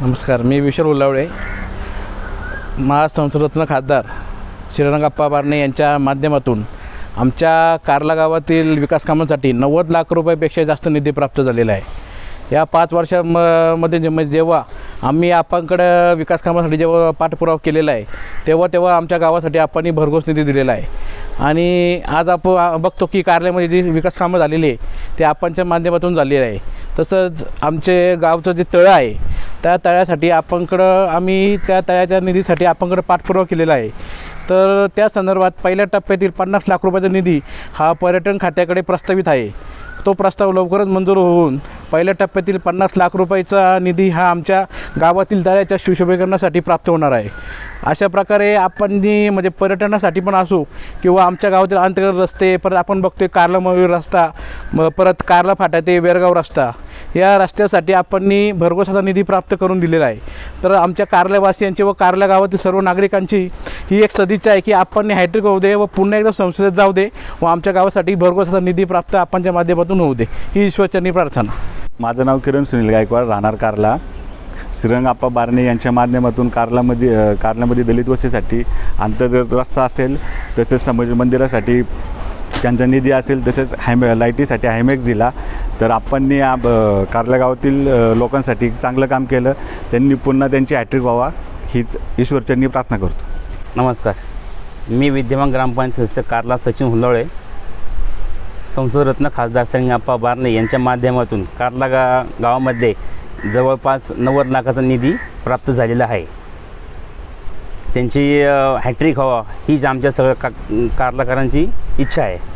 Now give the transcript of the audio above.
नमस्कार मी विशाल उल्लावळे महासंसदरत्न खासदार श्रीरंगाप्पा बारणे यांच्या माध्यमातून आमच्या कारला गावातील विकास कामांसाठी नव्वद लाख रुपयापेक्षा जास्त निधी प्राप्त झालेला आहे. या पाच वर्षामध्ये जे म्हणजे जेव्हा आम्ही आपणकडं विकास कामासाठी जेव्हा पाठपुरावा केलेला आहे तेव्हा तेव्हा आमच्या गावासाठी आपणही भरघोस निधी दिलेला आहे. आणि आज आपण बघतो की कार्यालयामध्ये जी विकास कामं झालेली आहे ते आपणच्या माध्यमातून झालेलं आहे. तसंच आमचे गावचं जे तळं आहे त्या तळ्यासाठी आपणकडं आम्ही त्या तळ्याच्या निधीसाठी आपणकडं पाठपुरावा केलेला आहे. तर त्या संदर्भात पहिल्या टप्प्यातील पन्नास लाख रुपयाचा निधी हा पर्यटन खात्याकडे प्रस्तावित आहे. तो प्रस्ताव लवकरच मंजूर होऊन पहिल्या टप्प्यातील पन्नास लाख रुपयाचा निधी हा आमच्या गावातील तळ्याच्या सुशोभीकरणासाठी प्राप्त होणार आहे. अशा प्रकारे आपण जी म्हणजे पर्यटनासाठी पण असो किंवा आमच्या गावातील अंतर्गत रस्ते परत आपण बघतोय कारला मयूर रस्ता मग परत कारला फाटा ते वेरगाव रस्ता या रस्त्यासाठी आपण भरघोस असा निधी प्राप्त करून दिलेला आहे. तर आमच्या कार्ल्यावासियांची व कारल्या गावातील सर्व नागरिकांची ही एक सदिच्छा आहे की आपण हॅट्रिक होऊ दे व पुन्हा एकदा संसदेत जाऊ दे व आमच्या गावासाठी भरघोस असा निधी प्राप्त आपणच्या माध्यमातून होऊ दे. ही ईश्वरचरणी प्रार्थना. माझं नाव किरण सुनील गायकवाड राहणार कारला. श्रीरंगाप्पा बारणे यांच्या माध्यमातून कार्लामध्ये अ, कारल्यामध्ये दलित वस्तीसाठी आंतर रस्ता असेल तसेच समाज मंदिरासाठी त्यांचा निधी असेल तसेच हॅम लाईटीसाठी हॅमेक्स दिला तर आपण या ब- गावातील लोकांसाठी चांगलं काम केलं. त्यांनी पुन्हा त्यांची हॅट्रिक व्हावा हीच ईश्वरचरणी प्रार्थना करतो. नमस्कार. मी विद्यमान ग्रामपंचायत सदस्य कारला सचिन हुल्लोळे संसदरत्न खासदार संगप्पा बारणे यांच्या माध्यमातून कारला गा गावामध्ये जवळपास नव्वद लाखाचा निधी प्राप्त झालेला आहे. त्यांची हॅट्रिक व्हावा हीच आमच्या सगळ्या का कारलाकारांची इच्छा आहे.